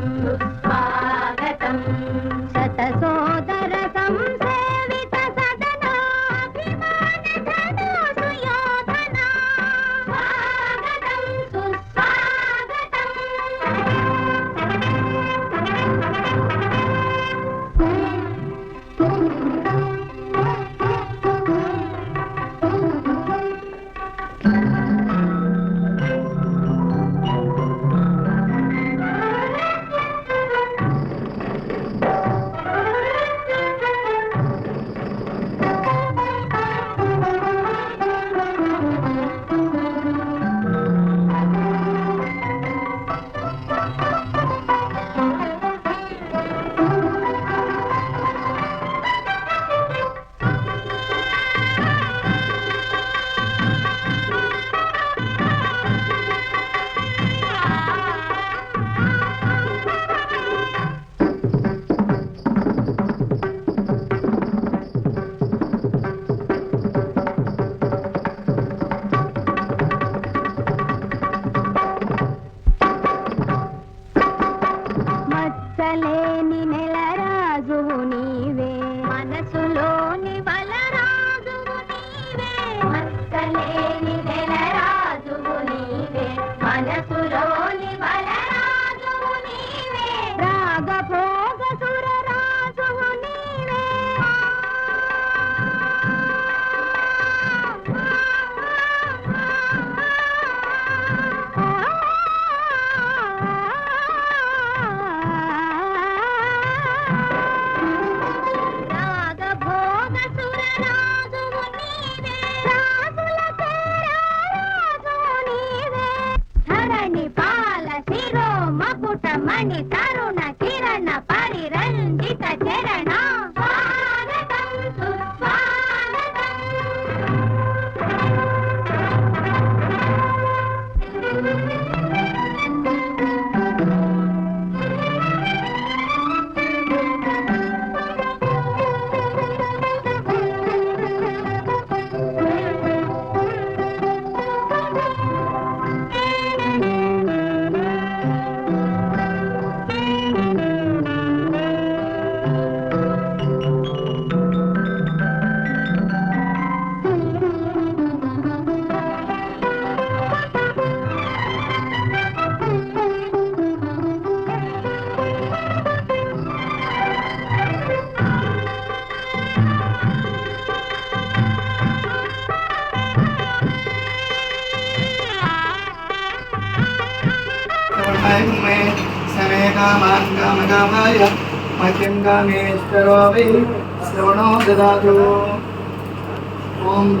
Música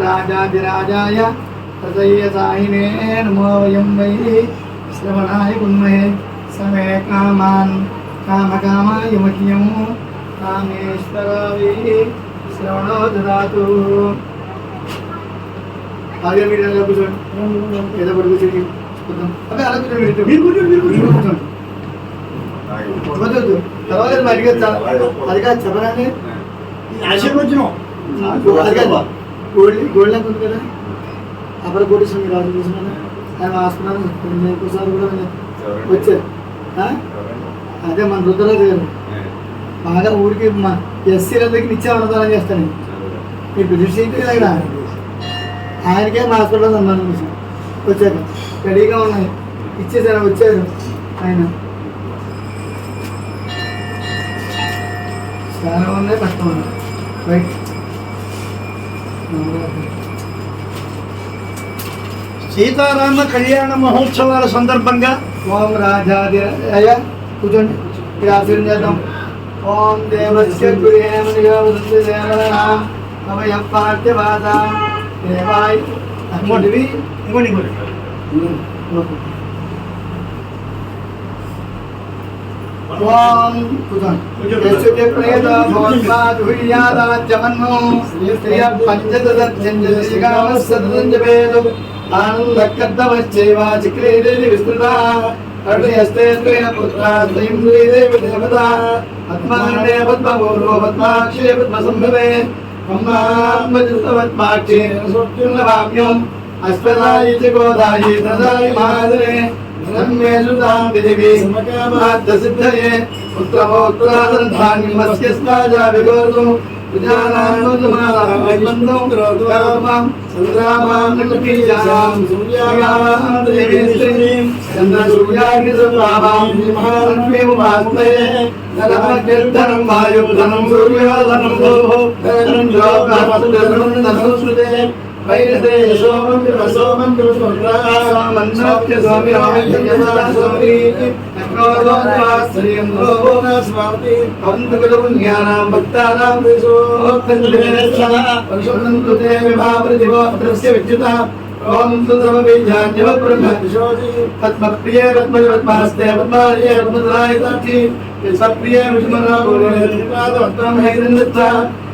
ராஜாதிராஜாய ஹய சாயினே நமோ வயம் வை சிரவணாய குண்மே சமே காமான் காம காமாய மகியம் காமேஸ்வரவி சிரவணோ ததாது ஆகிய வீடாக எதை படுத்து செய்யும் అబ్బే అలా కూర్చోండి మీరు కూర్చోండి మీరు కూర్చోండి వద్దు తర్వాత మరి అది కాదు చెప్పరాని ఆశీర్వచనం అది కాదు గోల్డ్ గోల్డ్ ఉంది కదా అప్పుడు కోటేశ్వరం మీరు ఆర్డర్ ఆయన ఆసుకున్నాను కూడా వచ్చారు అదే మన రుద్రరాజు గారు. బాగా ఊరికి మా ఎస్సీలందరికీ నిత్యావనదానం చేస్తాను. మీ బ్రిటిష్ ఇంటి దగ్గర ఆయనకే మా హాస్పిటల్ ఉన్నాను వచ్చాక. రెడీగా ఉన్నాయి. ఇచ్చేసారు? వచ్చారు. ఆయన. చాలా ఉన్నాయి కష్టం ఉన్నాయి. రైట్ సీతారామ కళ్యాణ మహోత్సవాల సందర్భంగా ఓం రాజాది అయ్యా కూర్చోండి. ఇక్కడ ఆశీర్వం చేద్దాం. ఓం దేవస్య గురేమనిగవృత్తిదేవనాం అభయం పార్థివాద దేవాయ్ అమ్మడివి ఇంకోటి ఇంకోటి ఓం కూర్చోండి యస్య ప్రేత విస్తృతా అర్ణయస్తే త్రేణ పుత్రా స్వయం దేవి దేవతా పద్మాండే పద్మపూర్వ పద్మాక్షే పద్మసంభవే అశ్వదాయి గోదాయి సదాయి మాదరే ధర్మే సుతాం దేవి సమకామార్థసిద్ధయే పుత్రమోత్తరాసంధాన్యమస్య స్నాజా వాయుధనం సూర్యోధనం భోః ధనం విద్యుత ప్రియమస్తే పద్మాయ పద్మ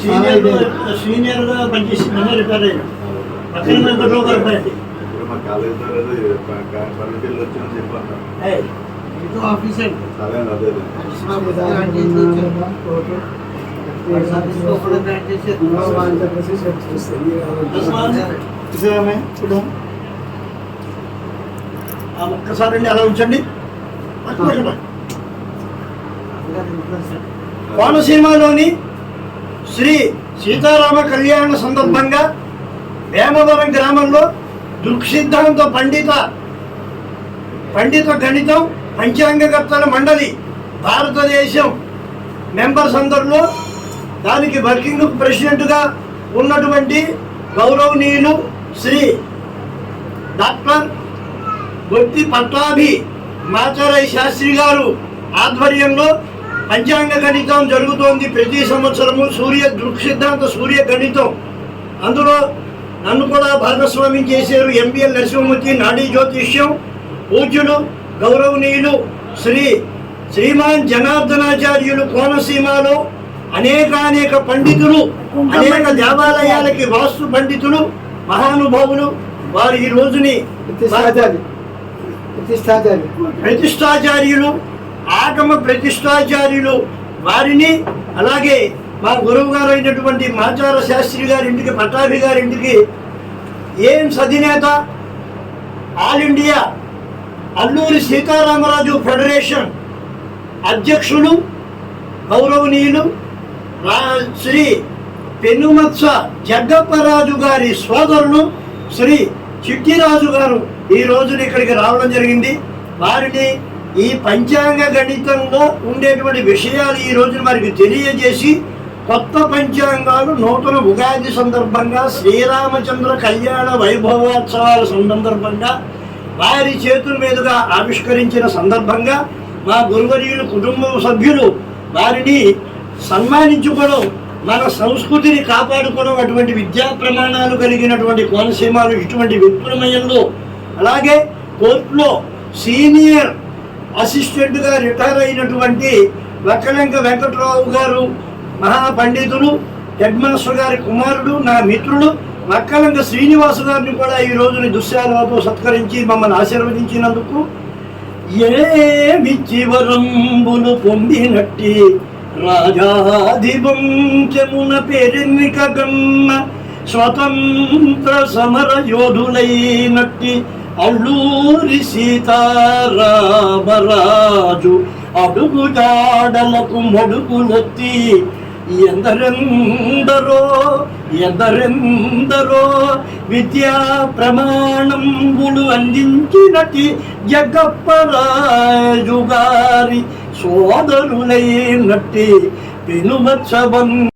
సీనియర్ సీనియర్గా పనిచేసి మొన్న రిటైర్ అయ్యాడు మా కాలేజ్ పల్లెటూళ్ళు వచ్చిన చెప్పాను ఇది ఆఫీసర్ సరే అదే ఆ ఒక్కసారి అలా ఉంచండి. కోనసీమలోని శ్రీ సీతారామ కళ్యాణ సందర్భంగా వేమవరం గ్రామంలో దృక్సిద్ధాంత పండిత పండిత గణితం పంచాంగకర్తల మండలి భారతదేశం. మెంబర్స్ అందరిలో దానికి వర్కింగ్ ప్రెసిడెంట్గా ఉన్నటువంటి గౌరవనీయులు శ్రీ డాక్టర్ బొత్తి పట్టాభి మాచారాయ్ శాస్త్రి గారు ఆధ్వర్యంలో పంచాంగ గణితం జరుగుతోంది. ప్రతి సంవత్సరము సూర్య దృక్సిద్ధాంత సూర్య గణితం. అందులో నన్ను కూడా భాగస్వామ్యం చేశారు ఎంబీఎల్ నరసింహమూర్తి నాడీ జ్యోతిష్యం పూజ్యులు గౌరవనీయులు శ్రీ శ్రీమాన్ జనార్దనాచార్యులు కోనసీమలో అనేకానేక పండితులు అనేక దేవాలయాలకి వాస్తు పండితులు మహానుభావులు వారు ఈ రోజుని ప్రతిష్టాచారి. ప్రతిష్టాచారి. ప్రతిష్టాచార్యులు ఆగమ ప్రతిష్టాచార్యులు వారిని అలాగే మా గురువు గారు అయినటువంటి మాచార శాస్త్రి గారి ఇంటికి పట్టాభి గారి ఇంటికి ఎయిమ్స్ అధినేత all India Alluri Sitaramaraju federation అధ్యక్షులు గౌరవనీయులు శ్రీ పెనుమత్స జగ్గప్పరాజు గారి సోదరులు శ్రీ చిట్టిరాజు గారు ఈ రోజున ఇక్కడికి రావడం జరిగింది. వారిని ఈ పంచాంగ గణితంలో ఉండేటువంటి విషయాలు ఈ రోజున వారికి తెలియజేసి కొత్త పంచాంగాలు నూతన ఉగాది సందర్భంగా శ్రీరామచంద్ర కళ్యాణ వైభవోత్సవాల సందర్భంగా వారి చేతుల మీదుగా ఆవిష్కరించిన సందర్భంగా మా గురువర్యులు కుటుంబ సభ్యులు వారిని సన్మానించుకోవడం మన సంస్కృతిని కాపాడుకోవడం అటువంటి విద్యా ప్రమాణాలు కలిగినటువంటి కోనసీమలు ఇటువంటి విప్లమయంలో అలాగే కోర్టులో సీనియర్ అసిస్టెంట్గా రిటైర్ అయినటువంటి వక్కలంక వెంకట్రావు గారు మహాపండితులు హెడ్ గారి కుమారుడు నా మిత్రుడు వక్కలంక శ్రీనివాసు గారిని కూడా ఈ రోజుని దుశ్శాలతో సత్కరించి మమ్మల్ని ఆశీర్వదించినందుకు ఏమి చివరంబులు పొందినట్టి రాజాధిపంచమున పేరెన్నిక గన్న స్వతంత్ర సమర యోధులైనట్టి అల్లూరి సీతారామరాజు అడుగుజాడలకు మడుగులొత్తి ఎందరెందరో ఎందరెందరో విద్యా ప్రమాణంబులు అందించినటి జగప్పరాజుగారి సోదరులైనట్టి పెనుమత్సవం